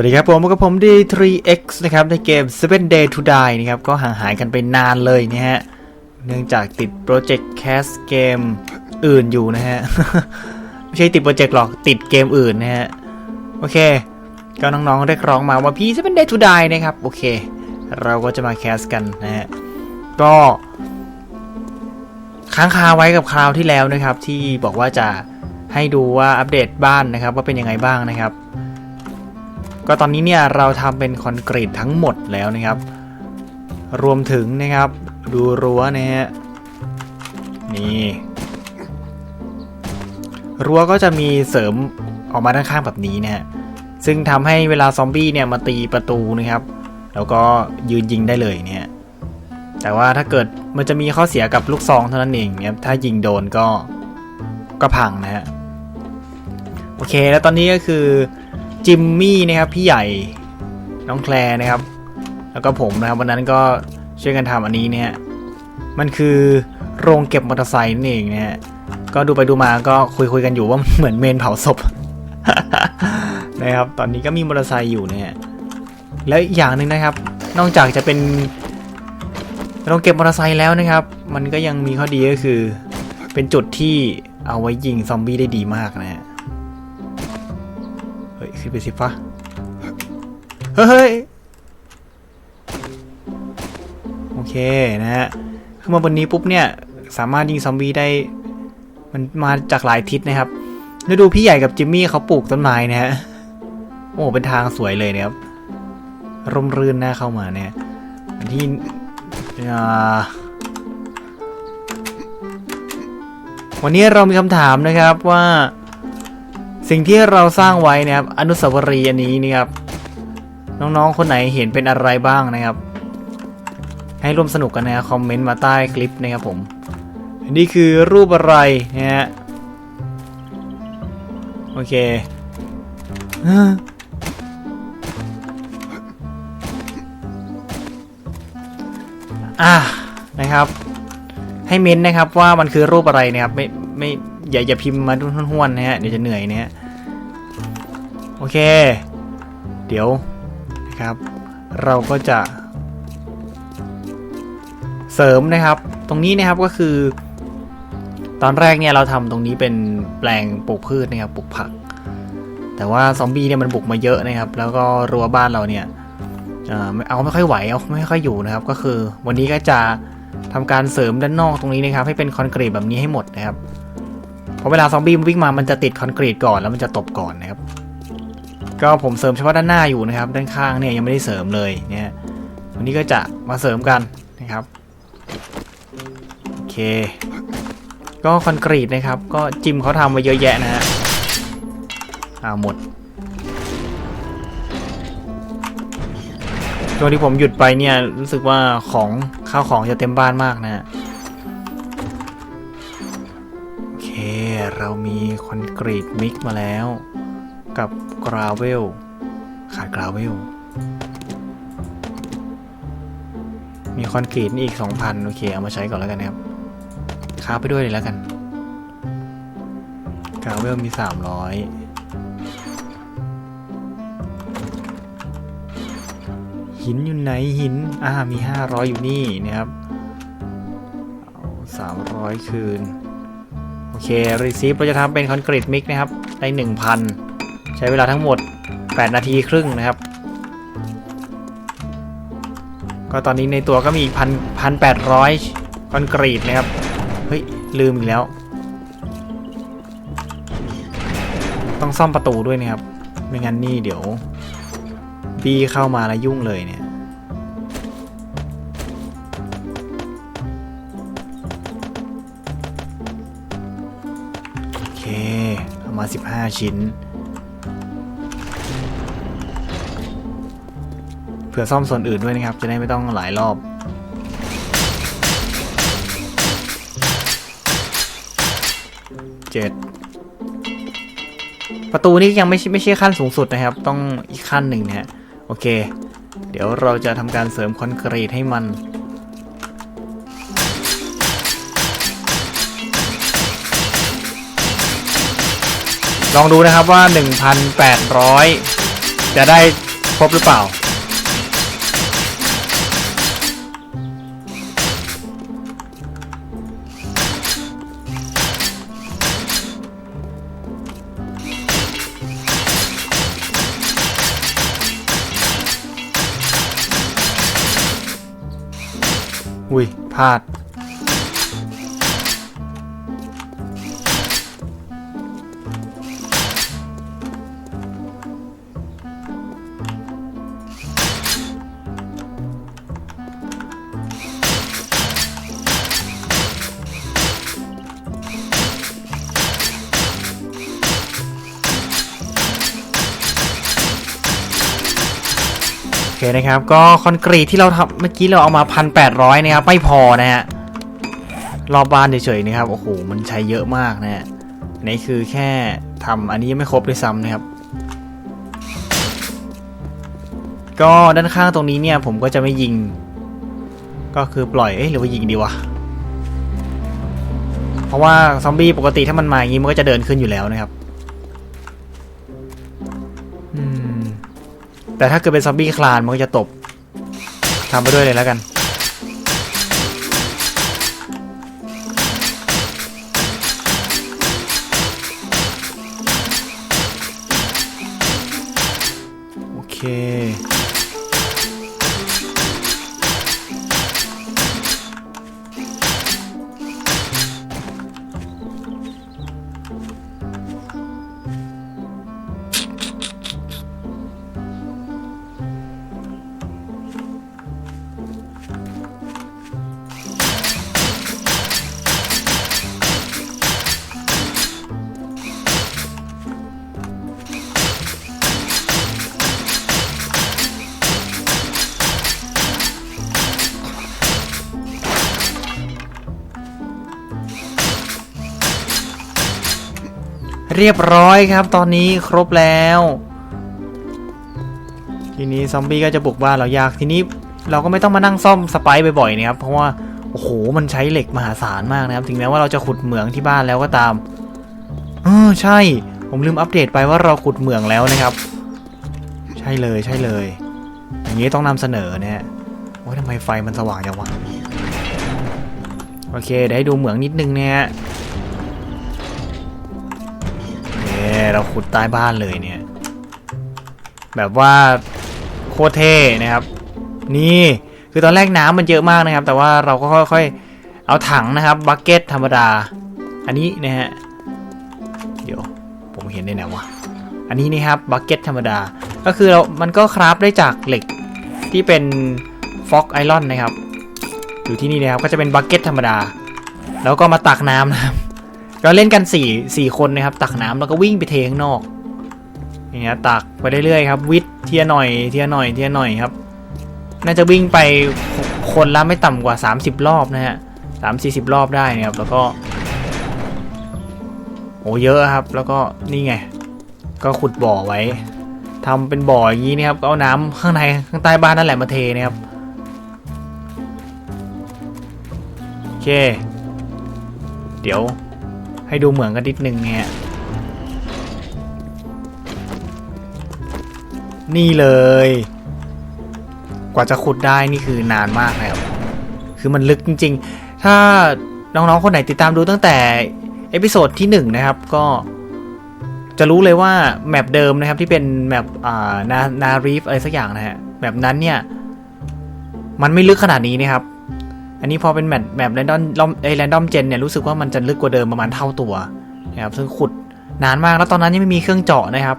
สวัสดีครับผมกับผม D3X นะครับในเกม Seven Day to Die นะครับก็ห่างหายกันไปนานเลยนะฮะเนื่องจากติดโปรเจกต์แคสเกมอื่นอยู่นะฮะ ไม่ใช่ติดโปรเจกต์หรอกติดเกมอื่นนะฮะ โอเค ก็น้องๆเรียกร้องมาว่าพี่ Seven Day to Die นะครับ โอเค เราก็จะมาแคสกันนะฮะ ก็ค้างคาไว้กับคราวที่แล้วนะครับ ที่บอกว่าจะให้ดูว่าอัปเดตบ้านนะครับ ว่าเป็นยังไงบ้างนะครับ ก็ตอนนี้เนี่ยเราทำเป็นคอนกรีตทั้งหมดแล้วนะครับ รวมถึงนะครับ ดูรั้วนะฮะนี่รั้วก็จะมีเสริมออกมาด้านข้างแบบนี้นะฮะซึ่งทำให้เวลาซอมบี้เนี่ยมาตีประตูนะครับ แล้วก็ยืนยิงได้เลยเนี่ยแต่ว่าถ้าเกิดมันจะมีข้อเสียกับลูกซองเท่านั้นเองเนะครับถ้ายิงโดนก็ก็พังนะฮะโอเค แล้วตอนนี้ก็คือ จิมมี่นะครับพี่ใหญ่น้องแคลนะครับ แล้วก็ผมนะครับวันนั้นก็ช่วยกันทำอันนี้เนี่ยมันคือโรงเก็บมอเตอร์ไซค์นั่นเองนะฮะก็ดูไปดูมาก็คุยคุยกันอยู่ว่าเหมือนเมนเผาศพนะครับตอนนี้ก็มีมอเตอร์ไซค์อยู่เนี่ยแล้วอีกอย่างหนึ่งนะครับ นอกจากจะเป็นเราเก็บมอเตอร์ไซค์แล้วนะครับ มันก็ยังมีข้อดีก็คือ เป็นจุดที่เอาไว้ยิงซอมบี้ได้ดีมากนะฮะ ขึ้นไปสิฟ้าเฮ้ย โอเคนะฮะขึ้นมาบนนี้ปุ๊บเนี่ย สามารถยิงซอมบี้ได้ มันมาจากหลายทิศนะครับ แล้วดูพี่ใหญ่กับจิมมี่เขาปลูกต้นไม้นะฮะ โอ้เป็นทางสวยเลยนะครับ ร่มรื่นน่าเข้ามาเนี่ยอันที่วันนี้เรามีคำถามนะครับว่า สิ่งที่เราสร้างไว้นะครับอนุสาวรีย์อันนี้นะครับน้องๆคนไหนเห็นเป็นอะไรบ้างนะครับ ให้ร่วมสนุกกันนะครับคอมเมนต์มาใต้คลิปนะครับผมนี่คือรูปอะไรนะฮะโอเคอะนะครับ ให้เม้นต์นะครับว่ามันคือรูปอะไรนะครับ ไม่ไม่อย่าอย่าพิมพ์มาห้วนๆนะฮะเดี๋ยวจะเหนื่อยนะฮะ โอเค เดี๋ยวนะครับ เราก็จะ เสริมนะครับ ตรงนี้นะครับก็คือ ตอนแรกเนี่ยเราทำตรงนี้เป็นแปลงปลูกพืชนะครับปลูกผัก แต่ว่าซอมบี้เนี่ยมันบุกมาเยอะนะครับ แล้วก็รั้วบ้านเราเนี่ยเออเอาไม่ค่อยไหวเอาไม่ค่อยอยู่นะครับ ก็คือ วันนี้ก็จะทำการเสริมด้านนอกตรงนี้นะครับ ให้เป็นคอนกรีตแบบนี้ให้หมดนะครับเพราะเวลาซอมบี้วิ่งมามันจะติดคอนกรีตก่อนแล้วมันจะตบก่อนนะครับ ก็ผมเสริมเฉพาะด้านหน้าอยู่นะครับ ด้านข้างเนี่ยยังไม่ได้เสริมเลยเนี่ยวันนี้ก็จะมาเสริมกันนะครับโอเค ก็คอนกรีตนะครับ ก็จิมเขาทำไว้เยอะแยะนะฮะอ่าหมดช่วงที่ผมหยุดไปเนี่ยรู้สึกว่าของข้าวของจะเต็มบ้านมากนะฮะโอเคเรามีคอนกรีตมิกมาแล้ว กับกราเวลขาดกราเวลมีคอนกรีตนี่อีก 2,000 โอเค เอามาใช้ก่อนแล้วกันนะครับค้าไปด้วยเลยแล้วกันกราเวลมี 300 หินอยู่ไหนหิน อ่า มี 500 อยู่นี่นะครับ เอา 300 คืน โอเค รีซีฟเราจะทำเป็นคอนกรีตมิกนะครับ ได้ 1,000 ใช้เวลาทั้งหมด 8 นาทีครึ่งนะครับ ก็ตอนนี้ในตัวก็มีอีกพันพันแปดร้อยคอนกรีตนะครับ เฮ้ย ลืมอีกแล้ว ต้องซ่อมประตูด้วยนะครับ ไม่งั้นนี่เดี๋ยว บีเข้ามาแล้วยุ่งเลยเนี่ยโอเคเอามา 15 ชิ้น เผื่อซ่อมส่วนอื่นด้วยนะครับ จะได้ไม่ต้องหลายรอบ เจ็ด ประตูนี้ยังไม่ไม่ใช่ขั้นสูงสุดนะครับ ต้องอีกขั้นหนึ่งนะฮะ โอเค เดี๋ยวเราจะทำการเสริมคอนกรีตให้มันลองดูนะครับว่า 1,800 จะได้ครบหรือเปล่าาด นะครับ ก็คอนกรีตที่เราทำเมื่อกี้เราเอามาพันแปดร้อยนะครับ ไม่พอนะฮะ รอบบ้านเฉยๆนะครับ โอ้โห มันใช้เยอะมากนะฮะนนี่คือแค่ทำอันนี้ยังไม่ครบด้วยซ้ำนะครับ ก็ด้านข้างตรงนี้เนี่ย ผมก็จะไม่ยิง ก็คือปล่อย เอ๊ะหรือว่ายิงดีวะ เพราะว่าซอมบี้ปกติถ้ามันมาอย่างนี้มันก็จะเดินขึ้นอยู่แล้วนะครับ แต่ถ้าเกิดเป็นซอมบี้คลานมันก็จะตบทำไปด้วยเลยแล้วกัน โอเค เรียบร้อยครับ ตอนนี้ครบแล้ว ทีนี้ซอมบี้ก็จะบุกบ้านเรายากทีนี้เราก็ไม่ต้องมานั่งซ่อมสไปซ์บ่อยๆนะครับ เพราะว่าโอ้โหมันใช้เหล็กมหาศาลมากนะครับ ถึงแม้ว่าเราจะขุดเหมืองที่บ้านแล้วก็ตามเออใช่ ผมลืมอัปเดตไปว่าเราขุดเหมืองแล้วนะครับ ใช่เลยใช่เลย อย่างนี้ต้องนำเสนอเนะฮะโอ้ยทำไมไฟมันสว่างจังวะโอเคเดี๋ยวให้ดูเหมืองนิดนึงเนะ เราขุดใต้บ้านเลยเนี่ย แบบว่าโคตรเท่นะครับ นี่คือตอนแรกน้ำมันเยอะมากนะครับ แต่ว่าเราก็ค่อยๆ เอาถังนะครับบักเก็ตธรรมดา อันนี้นะฮะเดี๋ยวผมเห็นได้ไหนวะอันนี้นี่ครับบักเก็ตธรรมดา ก็คือเรา มันก็คราฟได้จากเหล็กที่เป็นฟ็อกไอรอนนะครับ อยู่ที่นี่นะครับก็จะเป็นบักเก็ตธรรมดา แล้วก็มาตักน้ำนะครับ เราเล่นกันสี่สี่คนนะครับ ตักน้ำแล้วก็วิ่งไปเทข้างนอกอย่างเงี้ยตักไปเรื่อยๆครับ วิทย์เทียหน่อยเทียหน่อยเทียหน่อยครับ น่าจะวิ่งไปคนละไม่ต่ำกว่า 30 รอบนะฮะสามสี่สิบรอบได้นะครับ แล้วก็โอ้เยอะครับ แล้วก็นี่ไง ก็ขุดบ่อไว้ทำเป็นบ่ออย่างนี้นะครับก็เอาน้ำข้างในข้างใต้บ้านนั่นแหละมาเทนะครับโอเค เดี๋ยว ให้ดูเหมือนกันนิดนึงเนี่ยนี่เลย กว่าจะขุดได้นี่คือนานมากนะครับ คือมันลึกจริง ๆ ถ้าน้องๆ คนไหนติดตามดูตั้งแต่เอพิโซดที่1นะครับก็จะรู้เลยว่าแมปเดิมนะครับที่เป็นแมปนานารีฟอะไรสักอย่างนะฮะแมปนั้นเนี่ย มันไม่ลึกขนาดนี้นะครับ อันนี้พอเป็นแมปแมปแรนดอมไอแรนดอมเจนเนี่ยรู้สึกว่ามันจะลึกกว่าเดิมประมาณเท่าตัวนะครับซึ่งขุดนานมากแล้วตอนนั้นยังไม่มีเครื่องเจาะนะครับ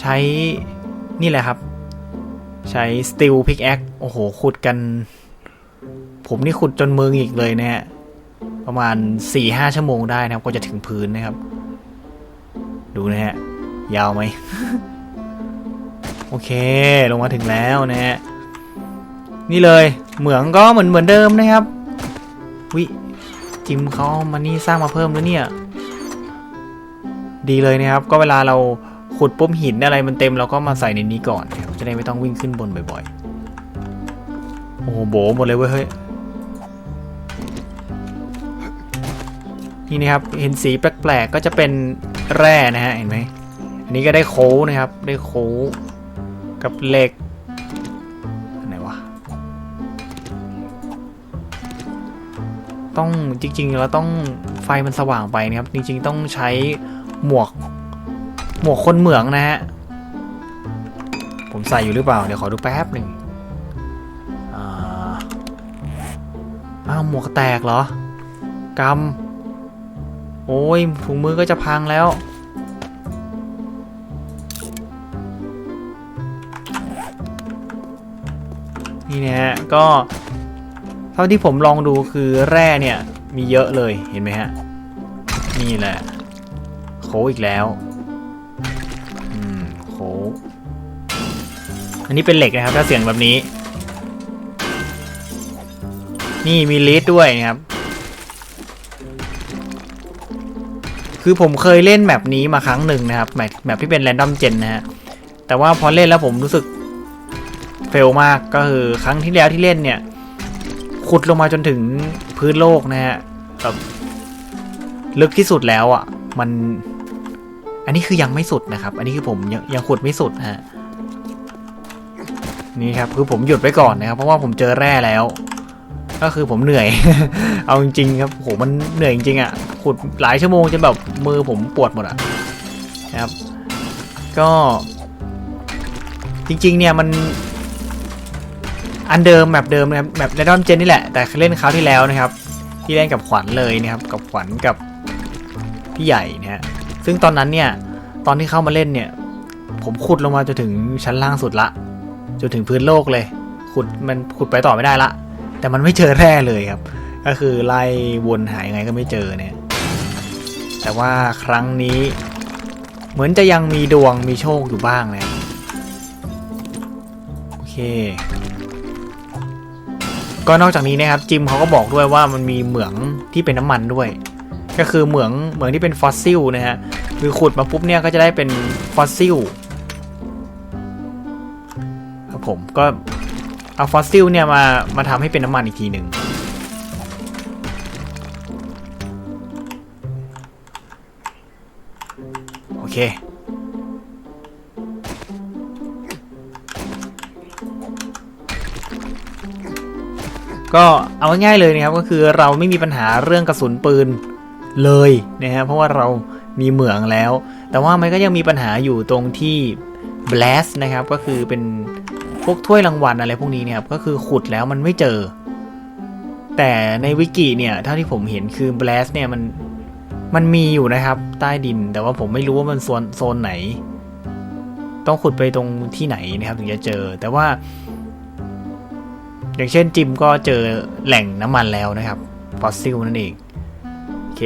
ใช้นี่แหละครับ ใช้ steel pickaxe โอ้โหขุดกัน ผมนี่ขุดจนมืออีกเลยนะฮะประมาณ4-5ชั่วโมงได้นะครับก็จะถึงพื้นนะครับ ดูนะฮะยาวไหม โอเค ลงมาถึงแล้วนะฮะ นี่เลยเหมืองก็เหมือนเหมือนเดิมนะครับ วิจิมเขามานี่สร้างมาเพิ่มแล้วเนี่ย ดีเลยนะครับ ก็เวลาเราขุดปุ๊บหินอะไรมันเต็มเราก็มาใส่ในนี้ก่อนนะครับจะได้ไม่ต้องวิ่งขึ้นบนบ่อยๆ โอ้โหโบหมดเลยเว้ยเฮ้ย นี่นะครับเห็นสีแปลกๆก็จะเป็นแร่นะฮะเห็นไหมอันนี้ก็ได้โค้นะครับได้โค้กับเหล็ก ต้องจริงๆแล้วต้องไฟมันสว่างไปนะครับจริง ๆ ต้องใช้หมวกหมวกคนเหมืองนะฮะผมใส่อยู่หรือเปล่าเดี๋ยวขอดูแป๊บหนึ่งอ่าอ้าวหมวกแตกเหรอกำโอ้ยถุงมือก็จะพังแล้วนี่นะฮะก็ ท่าที่ผมลองดูคือแร่เนี่ย มีเยอะเลยเห็นไหมฮะ นี่แหละ โคอีกแล้ว อืมโค อันนี้เป็นเหล็กนะครับ ถ้าเสียงแบบนี้ นี่มีลิดด้วยนะครับ คือผมเคยเล่นแมปนี้มาครั้งหนึ่งนะครับ แมปแมปที่เป็นแรนดอมเจนนะฮะ แต่ว่าพอเล่นแล้วผมรู้สึกเฟลมากก็คือครั้งที่แล้วที่เล่นเนี่ย ขุดลงมาจนถึงพื้นโลกนะฮะแบบลึกที่สุดแล้วอะ่ะ มัน อันนี้คือยังไม่สุดนะครับ อันนี้คือผมยังยังขุดไม่สุดฮะนี่ครับคือผมหยุดไว้ก่อนนะครับ เพราะว่าผมเจอแร่แล้ว ก็คือผมเหนื่อย เอาจริงๆครับโหมันเหนื่อยจริงๆอะ่ะขุดหลายชั่วโมงจนแบบมือผมปวดหมดอะ่ะนะครับ ก็ จริง ๆ เนี่ยมัน อันเดิมแบบเดิมนะครับแบบเรดอนเจนนี่แหละ แต่เล่นคราวที่แล้วนะครับ ที่เล่นกับขวัญเลยนะครับ กับขวัญกับพี่ใหญ่นะฮะซึ่งตอนนั้นเนี่ย ตอนที่เข้ามาเล่นเนี่ย ผมขุดลงมาจนถึงชั้นล่างสุดละ จนถึงพื้นโลกเลย ขุดมันขุดไปต่อไม่ได้ละ แต่มันไม่เจอแร่เลยครับ ก็คือไล่วนหายงไงก็ไม่เจอเนี่ย แต่ว่าครั้งนี้ เหมือนจะยังมีดวงมีโชคอยู่บ้างนะโอเค ก็นอกจากนี้นะครับจิมเขาก็บอกด้วยว่ามันมีเหมืองที่เป็นน้ำมันด้วย ก็คือเหมืองเหมืองที่เป็นฟอสซิลนะฮะคือขุดมาปุ๊บเนี่ยก็จะได้เป็นฟอสซิลครับผมก็เอาฟอสซิลเนี่ยมามาทำให้เป็นน้ำมันอีกทีหนึ่งโอเค ก็เอาง่ายๆเลยนะครับก็คือเราไม่มีปัญหาเรื่องกระสุนปืนเลยนะฮะเพราะว่าเรามีเหมืองแล้ว แต่ว่ามันก็ยังมีปัญหาอยู่ตรงที่ blast นะครับก็คือเป็นพวกถ้วยรางวัลอะไรพวกนี้เนี่ยครับก็คือขุดแล้วมันไม่เจอ แต่ในวิกิเนี่ยเท่าที่ผมเห็นคือ blast เนี่ยมันมันมีอยู่นะครับใต้ดิน แต่ว่าผมไม่รู้ว่ามันโซนโซนไหน ต้องขุดไปตรงที่ไหนนะครับถึงจะเจอ แต่ว่า อย่างเช่นจิมก็เจอแหล่งน้ำมันแล้วนะครับฟอสซิลนั่นเองโอเค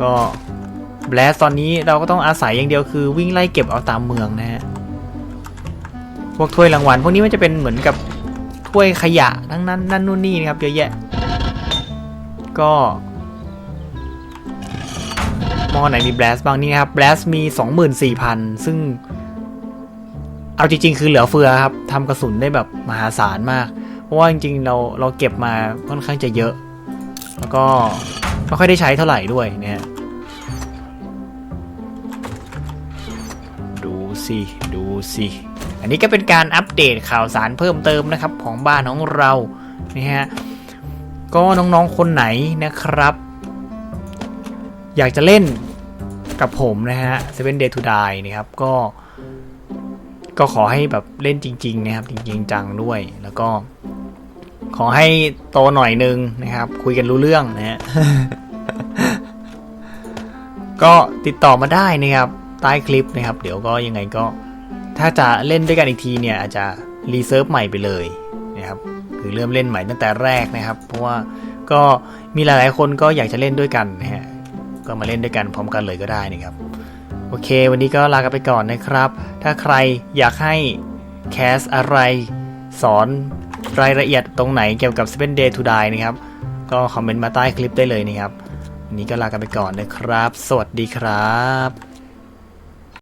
ก็แบลสตอนนี้เราก็ต้องอาศัยอย่างเดียวคือวิ่งไล่เก็บเอาตามเมืองนะฮะพวกถ้วยรางวัลพวกนี้มันจะเป็นเหมือนกับถ้วยขยะทั้งนั้นนั่นนู่นนี่นะครับเยอะแยะ ก็มอไหนมีแบลสบ้างนี่นะครับแบลสมี 24,000 ซึ่ง เอาจริง ๆ คือเหลือเฟือครับทำกระสุนได้แบบมหาศาลมาก เพราะว่าจริง ๆ เราเราเก็บมาค่อนข้างจะเยอะ แล้วก็ไม่ค่อยได้ใช้เท่าไหร่ด้วยเนี่ยดูสิดูสิอันนี้ก็เป็นการอัปเดตข่าวสารเพิ่มเติมนะครับของบ้านของเรานี่ฮะก็น้องๆคนไหนนะครับ อยากจะเล่นกับผมนะฮะ Seven Day to Die นะครับก็ ก็ขอให้แบบเล่นจริง ๆ นะครับ จริง ๆ จังด้วย แล้วก็ ขอให้โตหน่อยนึงนะครับ คุยกันรู้เรื่องนะฮะก็ติดต่อมาได้นะครับ ใต้คลิปนะครับ เดี๋ยวก็ยังไงก็ ถ้าจะเล่นด้วยกันอีกทีเนี่ย อาจจะรีเซิร์ฟใหม่ไปเลยนะครับคือเริ่มเล่นใหม่ตั้งแต่แรกนะครับ เพราะว่าก็มีหลายๆคนก็อยากจะเล่นด้วยกันนะฮะก็มาเล่นด้วยกันพร้อมกันเลยก็ได้นะครับ โอเค วันนี้ก็ลากันไปก่อนนะครับ ถ้าใครอยากให้แคสอะไร สอนรายละเอียดตรงไหนเกี่ยวกับ 7 Day to Die นะครับ ก็คอมเมนต์มาใต้คลิปได้เลยนะครับวันนี้ก็ลากันไปก่อนนะครับ สวัสดีครับ